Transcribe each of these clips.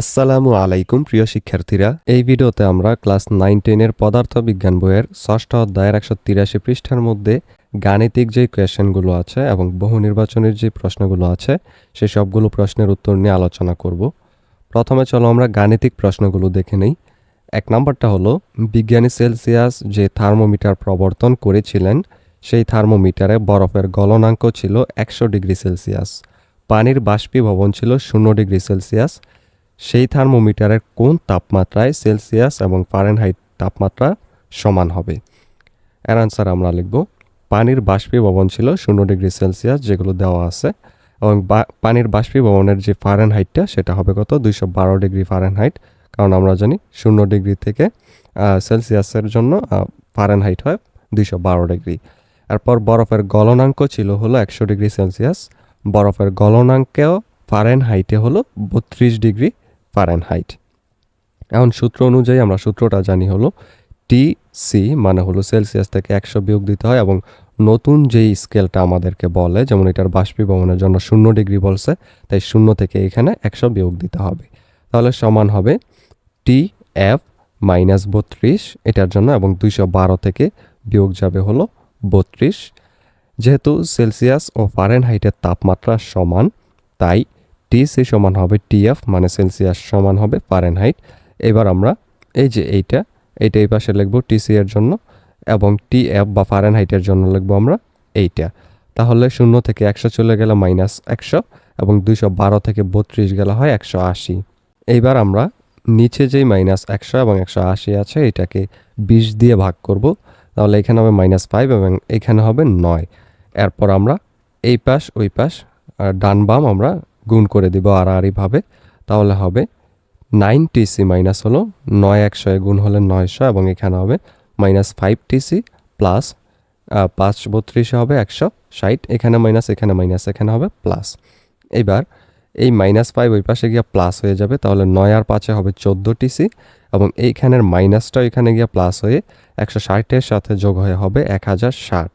আসসালামু আলাইকুম, প্রিয় শিক্ষার্থীরা। এই ভিডিওতে আমরা ক্লাস নাইন টেনের পদার্থ বিজ্ঞান বইয়ের ষষ্ঠ অধ্যায়ের একশো তিরাশি পৃষ্ঠার মধ্যে গাণিতিক যে কোয়েশনগুলো আছে এবং বহু নির্বাচনের যে প্রশ্নগুলো আছে সেই সবগুলো প্রশ্নের উত্তর নিয়ে আলোচনা করব। প্রথমে চলো আমরা গাণিতিক প্রশ্নগুলো দেখে নেই। এক নম্বরটা হলো, বিজ্ঞানী সেলসিয়াস যে থার্মোমিটার প্রবর্তন করেছিলেন, সেই থার্মোমিটারে বরফের গলনাঙ্ক ছিল একশো ডিগ্রি সেলসিয়াস। পানির বাষ্পীভবন ছিল শূন্য ডিগ্রি সেলসিয়াস। সেই থার্মোমিটারের কোন তাপমাত্রায় সেলসিয়াস এবং ফারেনহাইট তাপমাত্রা সমান হবে? এর আনসার আমরা লিখব, পানির বাষ্পীভবন ছিল শূন্য ডিগ্রি সেলসিয়াস, যেগুলো দেওয়া আছে, এবং পানির বাষ্পীভবনের যে ফারেনহাইটটা, সেটা হবে কত? দুইশো বারো ডিগ্রি ফারেনহাইট, কারণ আমরা জানি শূন্য ডিগ্রি থেকে সেলসিয়াসের জন্য ফারেনহাইট হয় দুইশো বারো ডিগ্রি। এরপর বরফের গলনাঙ্ক ছিল হলো একশো ডিগ্রি সেলসিয়াস, বরফের গলনাঙ্কেও ফারেনহাইটে হলো বত্রিশ ডিগ্রি ফারেনহাইট এখন সূত্র অনুযায়ী আমরা সূত্রটা জানি হলো টি সি মানে হলো সেলসিয়াস থেকে একশো বিয়োগ দিতে হয় এবং নতুন যেই স্কেলটা আমাদেরকে বলে, যেমন এটার বাষ্পীভবনের জন্য শূন্য ডিগ্রি বলছে, তাই শূন্য থেকে এখানে একশো বিয়োগ দিতে হবে। তাহলে সমান হবে টি এফ মাইনাস বত্রিশ, এটার জন্য এবং দুইশো বারো থেকে বিয়োগ যাবে হলো বত্রিশ। যেহেতু সেলসিয়াস ও ফারেনহাইটের তাপমাত্রা সমান, তাই টিসি সমান হবে টিএফ মানে সেলসিয়াস সমান হবে ফারেনহাইট এবার আমরা এই যে এইটা এইটা এই পাশে লিখব টিসি এর জন্য এবং টিএফ বা ফারেনহাইটের জন্য লিখব আমরা এইটা। তাহলে শূন্য থেকে একশো চলে গেলে মাইনাস একশো এবং দুইশো বারো থেকে বত্রিশ গেলে হয় একশো আশি। এইবার আমরা নিচে যেই মাইনাস একশো এবং একশো আশি আছে, এটাকে বিশ দিয়ে ভাগ করব। তাহলে এখানে হবে মাইনাস ফাইভ এবং এখানে হবে নয়। এরপর আমরা এই পাশ, ওই পাশ ডান বাম আমরা গুণ করে দিব আড়াআড়িভাবে তাহলে হবে নাইন টিসি মাইনাস হলো নয় একশো গুণ হলে নয়শো এবং এখানে হবে মাইনাস ফাইভ টিসি প্লাস পাঁচ বত্রিশে হবে একশো ষাট, এখানে মাইনাস এখানে মাইনাস এখানে হবে প্লাস এবার এই মাইনাস ফাইভ ওই পাশে গিয়ে প্লাস হয়ে যাবে, তাহলে নয় আর পাঁচে হবে চোদ্দ টিসি এবং এইখানের মাইনাসটা এখানে গিয়ে প্লাস হয়ে একশো ষাটের সাথে যোগ হয়ে হবে এক হাজার ষাট।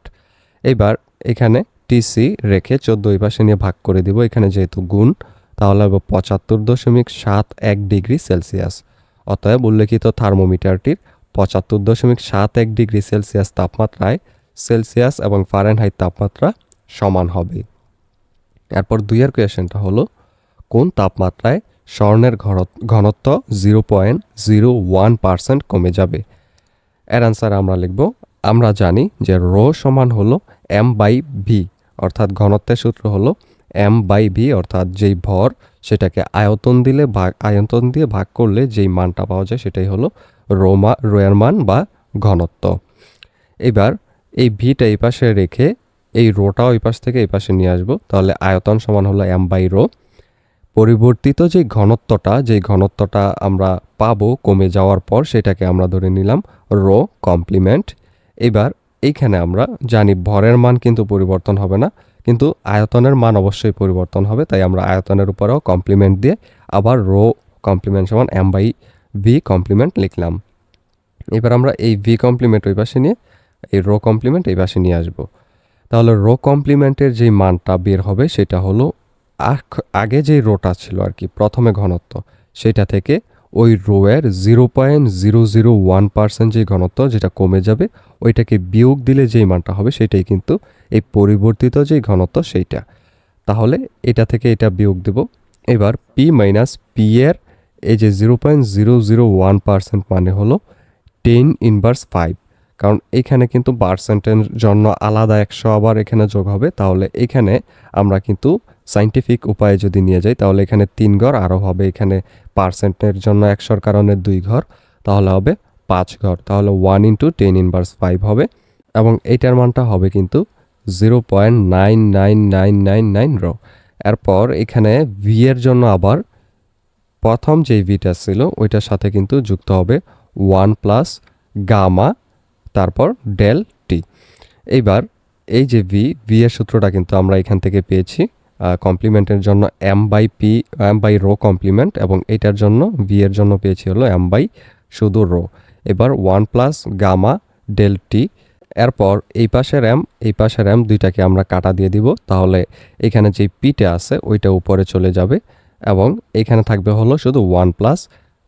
এবার এখানে টিসি রেখে চোদ্দ ওই পাশে নিয়ে ভাগ করে দিব। এখানে যেহেতু গুণ, তাহলে হবে পঁচাত্তর দশমিক সাত এক ডিগ্রি সেলসিয়াস। অতএব উল্লেখিত থার্মোমিটারটির পঁচাত্তর দশমিক সাত এক ডিগ্রি সেলসিয়াস তাপমাত্রায় সেলসিয়াস এবং ফারেনহাইট তাপমাত্রা সমান হবে। এরপর দুইয়ের কোয়েশনটা হলো, কোন তাপমাত্রায় স্বর্ণের ঘনত্ব zero point zero one percent কমে যাবে? এর আনসার আমরা লিখব, আমরা জানি যে রো সমান হলো এম বাই ভি অর্থাৎ ঘনত্বের সূত্র হলো এম বাই ভি অর্থাৎ যেই ভর, সেটাকে আয়তন দিলে ভাগ আয়তন দিয়ে ভাগ করলে যেই মানটা পাওয়া যায় সেটাই হলো রোমা রোয়ার মান বা ঘনত্ব। এবার এই ভিটা এই পাশে রেখে এই রোটা ওই পাশ থেকে এই পাশে নিয়ে আসব। তাহলে আয়তন সমান হলো এম বাই রো পরিবর্তিত যে ঘনত্বটা যে ঘনত্বটা আমরা পাবো কমে যাওয়ার পর, সেটাকে আমরা ধরে নিলাম রো কমপ্লিমেন্ট এবার এইখানে আমরা জানি ভরের মান কিন্তু পরিবর্তন হবে না, কিন্তু আয়তনের মান অবশ্যই পরিবর্তন হবে, তাই আমরা আয়তনের উপরেও কমপ্লিমেন্ট দিয়ে আবার রো কমপ্লিমেন্ট সমান এম বাই ভি কমপ্লিমেন্ট লিখলাম। এবার আমরা এই ভি কমপ্লিমেন্ট ওই পাশে নিয়ে, এই রো কমপ্লিমেন্ট এই পাশে নিয়ে আসব। তাহলে রো কমপ্লিমেন্টের যে মানটা বের হবে সেটা হলো আগে যেই রোটা ছিল আর কি, প্রথমে ঘনত্ব, সেটা থেকে ওই রোয়ের zero point zero zero one percent যে ঘনত্ব যেটা কমে যাবে, ওইটাকে বিয়োগ দিলে যেই মানটা হবে সেটাই কিন্তু এই পরিবর্তিত যে ঘনত্ব সেইটা। তাহলে এটা থেকে এটা বিয়োগ দেব। এবার পি মাইনাস পি এর এই যে zero point zero zero one percent মানে হলো টেন ইনভার্স ফাইভ কারণ এখানে কিন্তু পার্সেন্টের জন্য আলাদা একশো আবার এখানে যোগ হবে। তাহলে এখানে আমরা কিন্তু সাইন্টিফিক উপায়ে যদি নিয়ে যাই, তাহলে এখানে তিন ঘর, আরও হবে এখানে পার্সেন্টের জন্য একশোর কারণে দুই ঘর, তাহলে হবে পাঁচ ঘর, তাহলে one into ten inverse five হবে, এবং এইটার মানটা হবে কিন্তু zero point nine nine nine nine nine row এরপর এখানে ভি এর জন্য আবার প্রথম যেই ভিটা ছিল, ওইটার সাথে কিন্তু যুক্ত হবে ওয়ান প্লাস গামা তারপর ডেল টি এইবার এই যে ভি ভি এর সূত্রটা কিন্তু আমরা এখান থেকে পেয়েছি। কমপ্লিমেন্টের জন্য M by P M by rho complement এবং এটার জন্য ভি এর জন্য পেয়েছি হলো এম বাই শুধু রো এবার one plus gamma del T এরপর এই পাশের এম এই পাশের র্যাম দুইটাকে আমরা কাটা দিয়ে দিব, তাহলে এখানে যে পিটা আছে, ওইটা উপরে চলে যাবে এবং এখানে থাকবে হলো শুধু one plus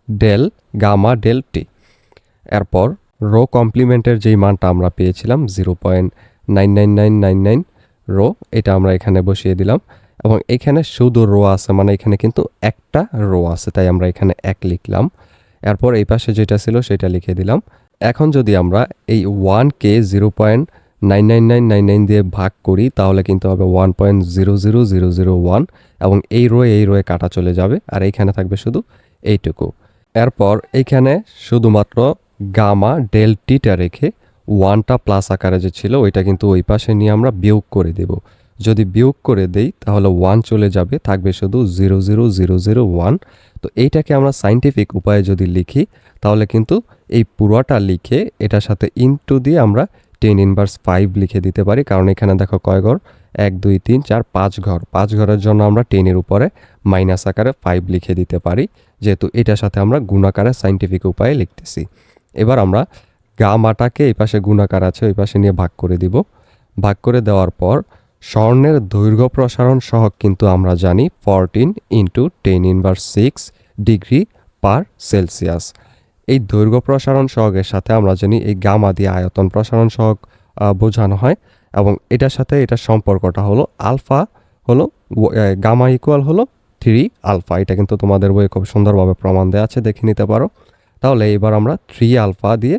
del gamma del T এরপর রো কমপ্লিমেন্টের যেই মানটা আমরা পেয়েছিলাম zero point nine nine nine nine nine row এটা আমরা এখানে বসিয়ে দিলাম। এবং এখানে শুধু রো আছে মানে এখানে কিন্তু একটা রো আছে, তাই আমরা এখানে এক লিখলাম। এরপর এই পাশে যেটা ছিল সেটা লিখে দিলাম। এখন যদি আমরা এই ওয়ানকে zero point nine nine nine nine nine দিয়ে ভাগ করি, তাহলে কিন্তু হবে one point zero zero zero zero one, এবং এই রোয়ে এই রোয়ে কাটা চলে যাবে, আর এইখানে থাকবে শুধু এইটুকু। এরপর এইখানে শুধুমাত্র গামা ডেল টিটা রেখে ওয়ানটা প্লাস আকারে যে ছিল, ওইটা কিন্তু ওই পাশে নিয়ে আমরা বিয়োগ করে দেব। যদি বিয়োগ করে দেই, তাহলে ওয়ান চলে যাবে, থাকবে শুধু zero zero zero zero one তো এইটাকে আমরা সাইন্টিফিক উপায়ে যদি লিখি, তাহলে কিন্তু এই পুরোটা লিখে এটার সাথে ইনটু দিয়ে আমরা টেন ইনভার্স ফাইভ লিখে দিতে পারি। কারণ এখানে দেখো কয় ঘর? এক, দুই, তিন, চার, পাঁচ ঘর। পাঁচ ঘরের জন্য আমরা টেনের উপরে মাইনাস আকারে ফাইভ লিখে দিতে পারি। যেহেতু এটার সাথে আমরা গুণাকারে সাইন্টিফিক উপায়ে লিখতেছি। এবার আমরা গামাটাকে এই পাশে গুণাকার আছে, ওই পাশে নিয়ে ভাগ করে দিব। ভাগ করে দেওয়ার পর স্বর্ণের দৈর্ঘ্য প্রসারণ সহগ কিন্তু আমরা জানি fourteen into ten inverse six degree per Celsius এই দৈর্ঘ্য প্রসারণ সহগের সাথে আমরা জানি এই গামা দিয়ে আয়তন প্রসারণ সহগ বোঝানো হয় এবং এটার সাথে এটার সম্পর্কটা হলো আলফা হলো গামা ইকুয়াল হলো থ্রি আলফা এটা কিন্তু তোমাদের বইয়ে খুব সুন্দরভাবে প্রমাণ দেওয়া আছে, দেখে নিতে পারো। তাহলে এবার আমরা থ্রি আলফা দিয়ে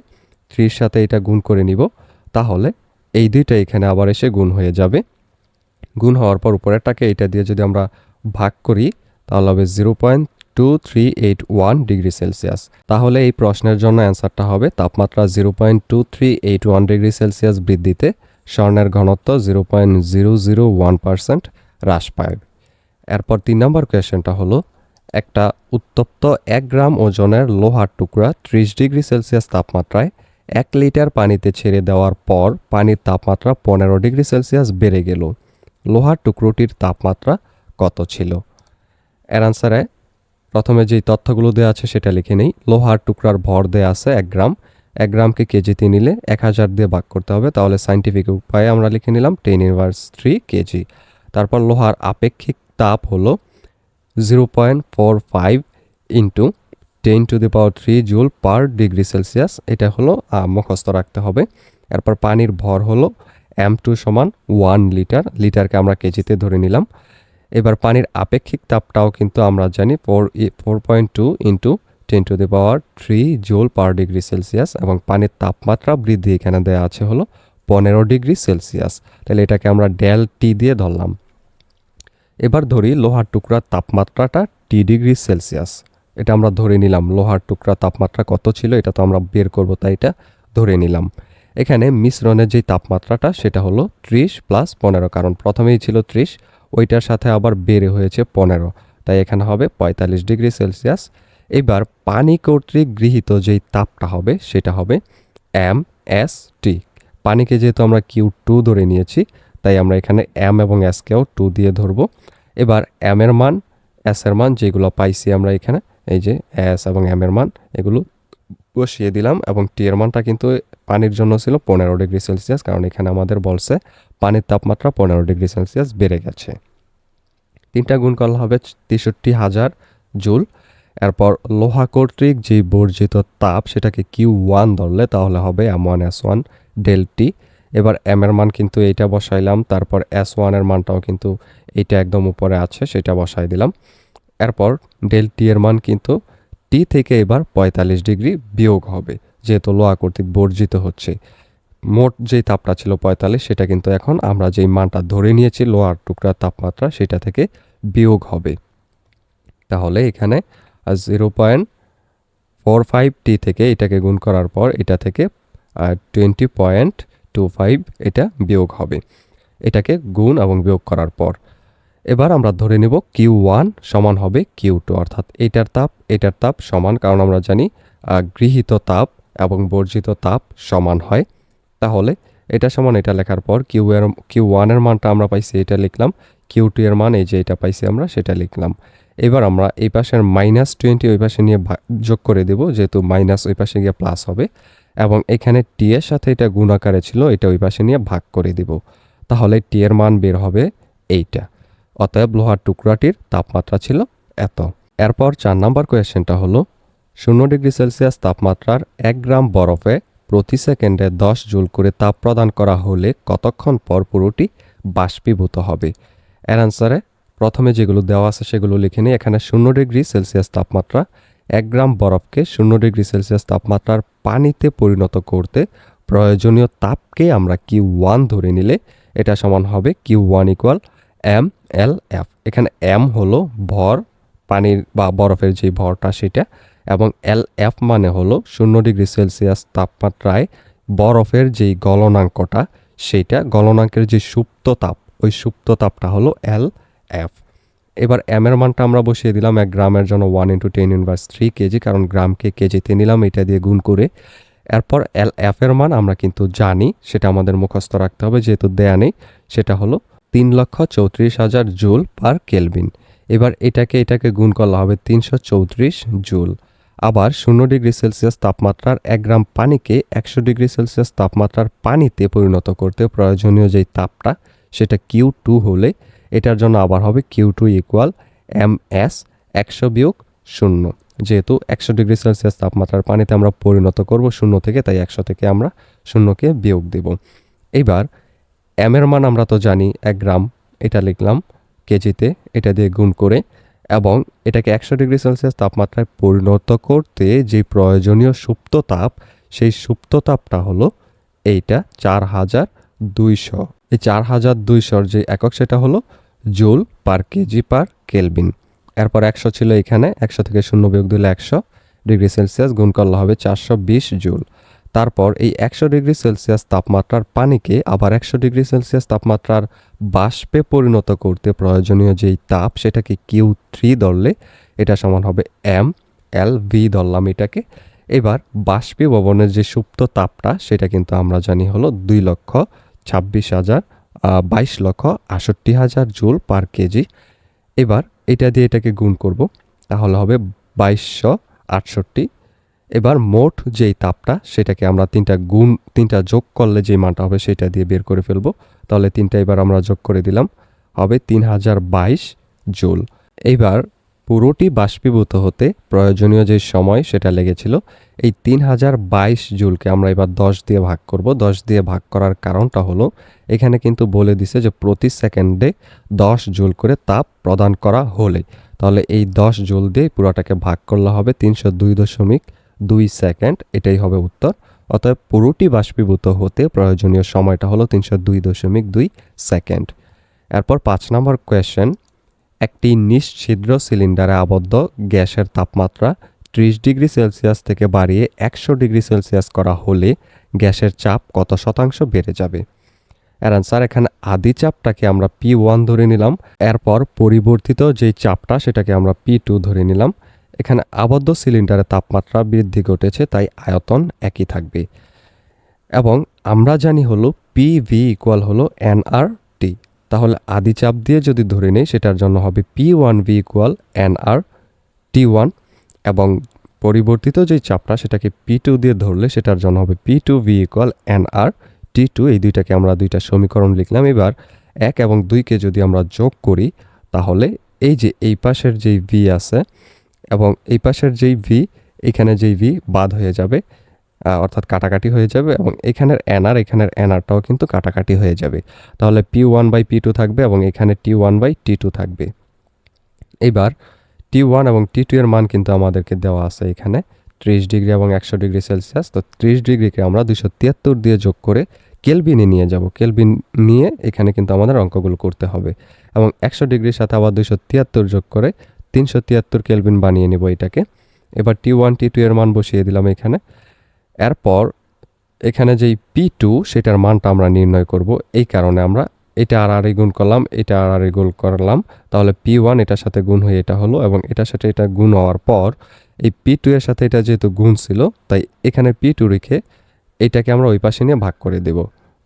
থ্রির সাথে এটা গুণ করে নিব, তাহলে এই দুইটা এখানে আবার এসে গুণ হয়ে যাবে। গুণ হওয়ার পর উপরেরটাকে এটা দিয়ে যদি আমরা ভাগ করি, তাহলে হবে zero point two three eight one degree Celsius তাহলে এই প্রশ্নের জন্য অ্যান্সারটা হবে তাপমাত্রা zero point two three eight one degree Celsius বৃদ্ধিতে, স্বর্ণের ঘনত্ব zero point zero zero one percent হ্রাস পায়। এরপর তিন নম্বর কোয়েশ্চেনটা হলো, একটা উত্তপ্ত এক গ্রাম ওজনের লোহার টুকরা ত্রিশ ডিগ্রি সেলসিয়াস তাপমাত্রায় এক লিটার পানিতে ছেড়ে দেওয়ার পর পানির তাপমাত্রা পনেরো ডিগ্রি সেলসিয়াস বেড়ে গেল। লোহার টুকরোটির তাপমাত্রা কত ছিল? এর আনসারে প্রথমে যেই তথ্যগুলো দেওয়া আছে সেটা লিখে নেই। লোহার টুকরার ভর দেওয়া আছে এক গ্রাম। এক গ্রামকে কেজিতে নিলে এক হাজার দিয়ে ভাগ করতে হবে। তাহলে সাইন্টিফিক উপায়ে আমরা লিখে নিলাম টেন ইনভার্স থ্রি কেজি তারপর লোহার আপেক্ষিক তাপ হলো zero point four five into ten two the power three joule per degree Celsius এটা হলো মুখস্থ রাখতে হবে। এরপর পানির ভর হলো এম টু সমান ওয়ান লিটার, লিটারকে আমরা কেজিতে ধরে নিলাম। এবার পানির আপেক্ষিক তাপটাও কিন্তু আমরা জানি four four point two into ten two the power three joule per degree Celsius এবং পানির তাপমাত্রা বৃদ্ধি এখানে দেওয়া আছে হলো পনেরো ডিগ্রি সেলসিয়াস। তাহলে এটাকে আমরা ডেল টি দিয়ে ধরলাম। এবার ধরি লোহার টুকরার তাপমাত্রাটা টি ডিগ্রি সেলসিয়াস। এটা আমরা ধরে নিলাম, লোহার টুকরা তাপমাত্রা কত ছিল, এটা তো আমরা বের করব, তাই এটা ধরে নিলাম। এখানে মিশ্রণের যে তাপমাত্রাটা, সেটা হলো ত্রিশ প্লাস পনেরো, কারণ প্রথমেই ছিল ত্রিশ, ওইটার সাথে আবার বেড়ে হয়েছে পনেরো। তাই এখানে হবে পঁয়তাল্লিশ ডিগ্রি সেলসিয়াস। এবার পানি কর্তৃক গৃহীত যেই তাপটা হবে, সেটা হবে এম এস টি পানিকে যেহেতু আমরা কিউ টু ধরে নিয়েছি, তাই আমরা এখানে এম এবং এসকেও টু দিয়ে ধরবো। এবার এম এর মান এস এর মান যেগুলো পাইছি আমরা এখানে, এই যে এস এবং এম এর মান, এগুলো বসিয়ে দিলাম এবং টি এর মানটা কিন্তু পানির জন্য ছিল পনেরো ডিগ্রি সেলসিয়াস, কারণ এখানে আমাদের বলছে পানির তাপমাত্রা পনেরো ডিগ্রি সেলসিয়াস বেড়ে গেছে। তিনটা গুণ করলে হবে তেষট্টি হাজার জুল। এরপর লোহা কর্তৃক যে বর্জিত তাপ সেটাকে কিউ ওয়ান ধরলে তাহলে হবে M one, S one, del T. এবার এম এর মান কিন্তু এইটা বসাইলাম, তারপর এস ওয়ানের মানটাও কিন্তু এইটা একদম উপরে আছে, সেটা বসাই দিলাম। এরপর ডেল টি এর মান কিন্তু টি থেকে এবার পঁয়তাল্লিশ ডিগ্রি বিয়োগ হবে। যেহেতু লোহা কর্তৃক বর্জিত হচ্ছে। মোট যেই তাপটা ছিল পঁয়তাল্লিশ, সেটা কিন্তু এখন আমরা যেই মানটা ধরে নিয়েছি লোহার টুকরার তাপমাত্রা, সেটা থেকে বিয়োগ হবে। তাহলে এখানে zero point four five T থেকে এটাকে গুণ করার পর এটা থেকে টোয়েন্টি পয়েন্ট টু ফাইভ এটা বিয়োগ হবে। এটাকে গুণ এবং বিয়োগ করার পর। এবার আমরা ধরে নেব কিউ ওয়ান সমান হবে কিউ টু, অর্থাৎ এটার তাপ এটার তাপ সমান, কারণ আমরা জানি গৃহীত তাপ এবং বর্জিত তাপ সমান হয়। তাহলে এটা সমান এটা লেখার পর কিউ এর কিউ ওয়ানের মানটা আমরা পাইছি এটা লিখলাম। কিউ টু এর মান এই যে এটা পাইছি আমরা সেটা লিখলাম। এবার আমরা এই পাশের মাইনাস টোয়েন্টি ওই পাশে নিয়ে যোগ করে দেব যেহেতু মাইনাস ওই পাশে গিয়ে প্লাস হবে। এবং এখানে টি এর সাথে এটা গুণ আকারে ছিল এটা ওই পাশে নিয়ে ভাগ করে দিব। তাহলে টি এর মান বের হবে এইটা। অতএব লোহার টুকরাটির তাপমাত্রা ছিল এত। এরপর চার নাম্বার কোয়েশ্চেনটা হলো শূন্য ডিগ্রি সেলসিয়াস তাপমাত্রার এক গ্রাম বরফে প্রতি সেকেন্ডে দশ জুল করে তাপ প্রদান করা হলে কতক্ষণ পর পুরোটি বাষ্পীভূত হবে? এর আনসারে প্রথমে যেগুলো দেওয়া আছে সেগুলো লিখে নিই। এখানে শূন্য ডিগ্রি সেলসিয়াস তাপমাত্রা এক গ্রাম বরফকে শূন্য ডিগ্রি সেলসিয়াস তাপমাত্রার পানিতে পরিণত করতে প্রয়োজনীয় তাপকে আমরা কিউ ওয়ান ধরে নিলে এটা সমান হবে Q one equal M L F এখানে এম হলো ভর, পানির বা বরফের যে ভরটা সেটা। এবং এল এফ মানে হলো শূন্য ডিগ্রি সেলসিয়াস তাপমাত্রায় বরফের যেই গলনাঙ্কটা, সেইটা গলনাঙ্কের যে সুপ্ত তাপ, ওই সুপ্ত তাপটা হলো এল এফ এবার এম এর মানটা আমরা বসিয়ে দিলাম এক গ্রামের জন্য one into ten inverse three KG কারণ গ্রামকে কেজিতে নিলাম, এটা দিয়ে গুণ করে। এরপর এল এফ এর মান আমরা কিন্তু জানি, সেটা আমাদের মুখস্থ রাখতে হবে, যেহেতু দেয়া নেই, সেটা হলো তিন লক্ষ চৌত্রিশ হাজার জুল পার কেলভিন। এবার এটাকে এটাকে গুণ করলে হবে তিনশো চৌত্রিশ জুল। আবার শূন্য ডিগ্রি সেলসিয়াস তাপমাত্রার এক গ্রাম পানিকে একশো ডিগ্রি সেলসিয়াস তাপমাত্রার পানিতে পরিণত করতে প্রয়োজনীয় যেই তাপটা, সেটা কিউ টু হলে এটার জন্য আবার হবে Q two equal M S একশো বিয়োগ শূন্য। যেহেতু একশো ডিগ্রি সেলসিয়াস তাপমাত্রার পানিতে আমরা পরিণত করব শূন্য থেকে, তাই একশো থেকে আমরা শূন্যকে বিয়োগ দেব। এইবার এম এর মান আমরা তো জানি এক গ্রাম, এটা লিখলাম কেজিতে, এটা দিয়ে গুণ করে এবং এটাকে একশো ডিগ্রি সেলসিয়াস তাপমাত্রায় পরিণত করতে যে প্রয়োজনীয় সুপ্ত তাপ, সেই সুপ্ত তাপটা হলো এইটা চার হাজার দুইশো। এই চার হাজার দুইশোর যে একক সেটা হলো joule per KG per kelvin. এরপর একশো ছিল এখানে, একশো থেকে শূন্য বিয়োগ দিলে একশো ডিগ্রি সেলসিয়াস, গুণ করলে হবে চারশো বিশ জুল। তারপর এই একশো ডিগ্রি সেলসিয়াস তাপমাত্রার পানিকে আবার একশো ডিগ্রি সেলসিয়াস তাপমাত্রার বাষ্পে পরিণত করতে প্রয়োজনীয় যেই তাপ, সেটাকে কিউ থ্রি ধরলে এটা সমান হবে এম এল ভি ধরলাম এটাকে। এবার বাষ্পীভবনের যে সুপ্ত তাপটা, সেটা কিন্তু আমরা জানি হলো দুই লক্ষ ছাব্বিশ হাজার বাইশ লক্ষ আষট্টি হাজার জুল পার কেজি। এবার এটা দিয়ে এটাকে গুণ করব, তাহলে হবে বাইশশো আটষট্টি। এবার মোট যেই তাপটা, সেটাকে আমরা তিনটা গুণ, তিনটা যোগ করলে যে মানটা হবে সেটা দিয়ে বের করে ফেলব। তাহলে তিনটা এবার আমরা যোগ করে দিলাম, হবে তিন হাজার বাইশ জুল। এইবার পুরোটি বাষ্পীভূত হতে প্রয়োজনীয় যে সময় সেটা লেগেছিল, এই তিন হাজার বাইশ জুলকে আমরা এবার দশ দিয়ে ভাগ করব। দশ দিয়ে ভাগ করার কারণটা হলো, এখানে কিন্তু বলে দিছে যে প্রতি সেকেন্ডে দশ জুল করে তাপ প্রদান করা হলে। তাহলে এই দশ জুল দিয়ে পুরোটাকে ভাগ করলে হবে তিনশো দুই দশমিক দুই সেকেন্ড, এটাই হবে উত্তর। অতএব পুরোটি বাষ্পীভূত হতে প্রয়োজনীয় সময়টা হলো তিনশো দুই দশমিক দুই সেকেন্ড। এরপর পাঁচ নম্বর কোয়েশ্চেন, একটি নিশ্ছিদ্র সিলিন্ডারে আবদ্ধ গ্যাসের তাপমাত্রা ত্রিশ ডিগ্রি সেলসিয়াস থেকে বাড়িয়ে একশো ডিগ্রি সেলসিয়াস করা হলে গ্যাসের চাপ কত শতাংশ বেড়ে যাবে? এর আনসার এখানে আদি চাপটাকে আমরা পি ওয়ান ধরে নিলাম। এরপর পরিবর্তিত যেই চাপটা, সেটাকে আমরা পি টু ধরে নিলাম। এখানে আবদ্ধ সিলিন্ডারের তাপমাত্রা বৃদ্ধি ঘটেছে, তাই আয়তন একই থাকবে। এবং আমরা জানি হলো P V equal N R T টি তাহলে আদি চাপ দিয়ে যদি ধরে নেই, সেটার জন্য হবে P one V equal N R T one এবং পরিবর্তিত যে চাপটা, সেটাকে পি টু দিয়ে ধরলে, সেটার জন্য হবে P two V equal N R T two এই দুইটাকে আমরা দুইটা সমীকরণ লিখলাম। এবার এক এবং দুইকে যদি আমরা যোগ করি, তাহলে এই যে এই পাশের যেই ভি আছে এবং এই পাশের যেই ভি এখানে যেই ভি বাদ হয়ে যাবে অর্থাৎ কাটাকাটি হয়ে যাবে এবং এখানের এনআর এখানের এনআরটাও কিন্তু কাটাকাটি হয়ে যাবে। তাহলে P one by P two থাকবে এবং এখানে T one by T two থাকবে। এবার টি ওয়ান এবং টি টু এর মান কিন্তু আমাদেরকে দেওয়া আছে এখানে ত্রিশ ডিগ্রি এবং একশো ডিগ্রি সেলসিয়াস। তো ত্রিশ ডিগ্রিকে আমরা দুশো তিয়াত্তর দিয়ে যোগ করে কেলবিনে নিয়ে যাব। কেলবিন নিয়ে এখানে কিন্তু আমাদের অঙ্কগুলো করতে হবে এবং একশো ডিগ্রির সাথে আবার দুশো তিয়াত্তর যোগ করে তিনশো তিয়াত্তর কেলভিন বানিয়ে নেব এটাকে। এবার টি ওয়ান, টি টু এর মান বসিয়ে দিলাম এখানে। এরপর এখানে যেই পি টু, সেটার মানটা আমরা নির্ণয় করব। এই কারণে আমরা এটা আর আর গুণ করলাম, এটা আর আর গুণ করলাম। তাহলে পি ওয়ান এটার সাথে গুণ হয়ে এটা হলো এবং এটার সাথে এটা গুণ হওয়ার পর এই পি টু এর সাথে এটা যেহেতু গুণ ছিল, তাই এখানে পি টু রেখে এটাকে আমরা ওই পাশে নিয়ে ভাগ করে দেব।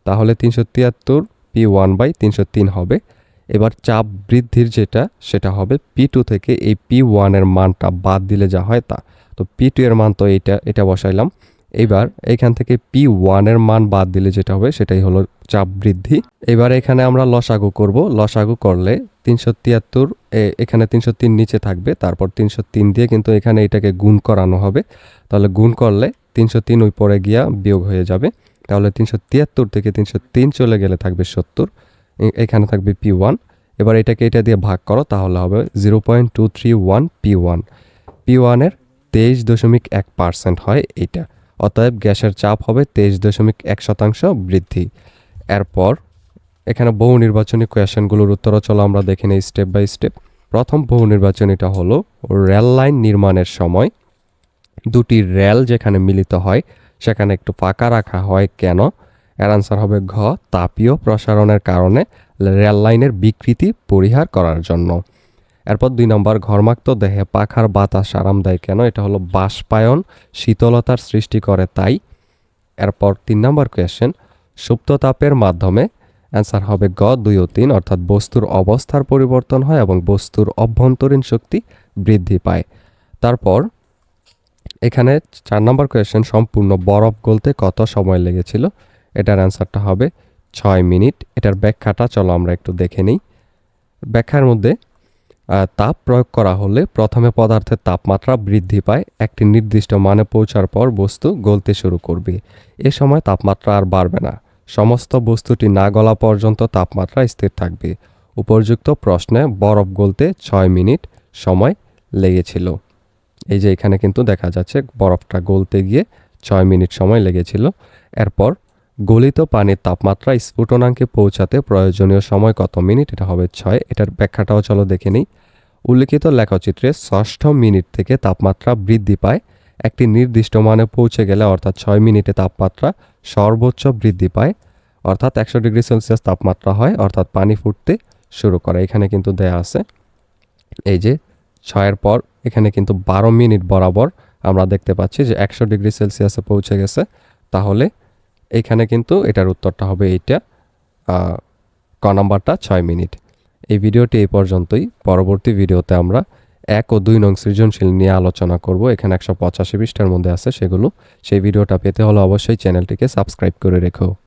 তাহলে তিনশো তিয়াত্তর পি ওয়ান বাই তিনশো তিন হবে। এবার চাপ বৃদ্ধির যেটা, সেটা হবে পি টু থেকে এই পি ওয়ানের মানটা বাদ দিলে যা হয় তা। তো পি টু এর মান তো এইটা, এটা বসাইলাম। এবার এখান থেকে পি ওয়ানের মান বাদ দিলে যেটা হবে, সেটাই হলো চাপ বৃদ্ধি। এবার এখানে আমরা লসাগু করব। লসাগু করলে তিনশো তিয়াত্তর এখানে তিনশো তিন নিচে থাকবে, তারপর তিনশো তিন দিয়ে কিন্তু এখানে এটাকে গুণ করানো হবে। তাহলে গুণ করলে তিনশো তিন ওই পরে গিয়া বিয়োগ হয়ে যাবে। তাহলে তিনশো তিয়াত্তর থেকে তিনশো তিন চলে গেলে থাকবে সত্তর। এখানে থাকবে পি ওয়ান এবার এটাকে এটা দিয়ে ভাগ করো, তাহলে হবে zero point two three one P one P ওয়ানের তেইশ দশমিক এক পার্সেন্ট হয় এইটা। অতএব গ্যাসের চাপ হবে তেইশ দশমিক এক শতাংশ বৃদ্ধি। এরপর এখানে বহু নির্বাচনী কোয়েশনগুলোর উত্তরও চলো আমরা দেখে নিই স্টেপ বাই স্টেপ প্রথম বহু নির্বাচনীটা হলো রেল লাইন নির্মাণের সময়। দুটি রেল যেখানে মিলিত হয়, সেখানে একটু ফাঁকা রাখা হয় কেন? এর আনসার হবে ঘ, তাপীয় প্রসারণের কারণে রেল লাইনের বিকৃতি পরিহার করার জন্য। এরপর দুই নম্বর, ঘর্মাক্ত দেহে পাখার বাতাস আরাম দেয় কেন? এটা হলো বাষ্পায়ন, শীতলতার সৃষ্টি করে তাই। এরপর তিন নম্বর কোয়েশ্চেন সুপ্ত তাপের মাধ্যমে অ্যান্সার হবে গ দুই ও তিন, অর্থাৎ বস্তুর অবস্থার পরিবর্তন হয় এবং বস্তুর অভ্যন্তরীণ শক্তি বৃদ্ধি পায়। তারপর এখানে চার নম্বর কোয়েশ্চেন সম্পূর্ণ বরফ গলতে কত সময় লেগেছিল? এটার অ্যান্সারটা হবে ছয় মিনিট। এটার ব্যাখ্যাটা চলো আমরা একটু দেখে নিই। ব্যাখ্যার মধ্যে তাপ প্রয়োগ করা হলে প্রথমে পদার্থের তাপমাত্রা বৃদ্ধি পায়। একটি নির্দিষ্ট মানে পৌঁছার পর বস্তু গলতে শুরু করবে। এ সময় তাপমাত্রা আর বাড়বে না। সমস্ত বস্তুটি না গলা পর্যন্ত তাপমাত্রা স্থির থাকবে। উপর্যুক্ত প্রশ্নে, বরফ গলতে ছয় মিনিট সময় লেগেছিল। এই যে এখানে কিন্তু দেখা যাচ্ছে, বরফটা গলতে গিয়ে ছয় মিনিট সময় লেগেছিল। এরপর গলিত পানির তাপমাত্রা স্ফুটনাঙ্কে পৌঁছাতে প্রয়োজনীয় সময় কত মিনিট? এটা হবে ছয়। এটার ব্যাখ্যাটাও চলো দেখে নিই। উল্লিখিত লেখচিত্রে ষষ্ঠ মিনিট থেকে তাপমাত্রা বৃদ্ধি পায়। একটি নির্দিষ্ট মানে পৌঁছে গেলে অর্থাৎ ছয় মিনিটে তাপমাত্রা সর্বোচ্চ বৃদ্ধি পায়। অর্থাৎ একশো ডিগ্রি সেলসিয়াস তাপমাত্রা হয়। অর্থাৎ পানি ফুটতে শুরু করে। এখানে কিন্তু দেয়া আছে। এই যে ছয়ের পর এখানে কিন্তু বারো মিনিট বরাবর আমরা দেখতে পাচ্ছি যে একশো ডিগ্রি সেলসিয়াসে পৌঁছে গেছে। তাহলে এখানে কিন্তু এটার উত্তরটা হবে এইটা ক নাম্বারটা, ছয় মিনিট। এই ভিডিওটি এই পর্যন্তই। পরবর্তী ভিডিওতে আমরা এক ও দুই নং সৃজনশীল নিয়ে আলোচনা করব। এখানে একশো পঁচাশি পৃষ্ঠার মধ্যে আছে সেগুলো। সেই ভিডিওটা পেতে হলে অবশ্যই চ্যানেলটিকে সাবস্ক্রাইব করে রেখো।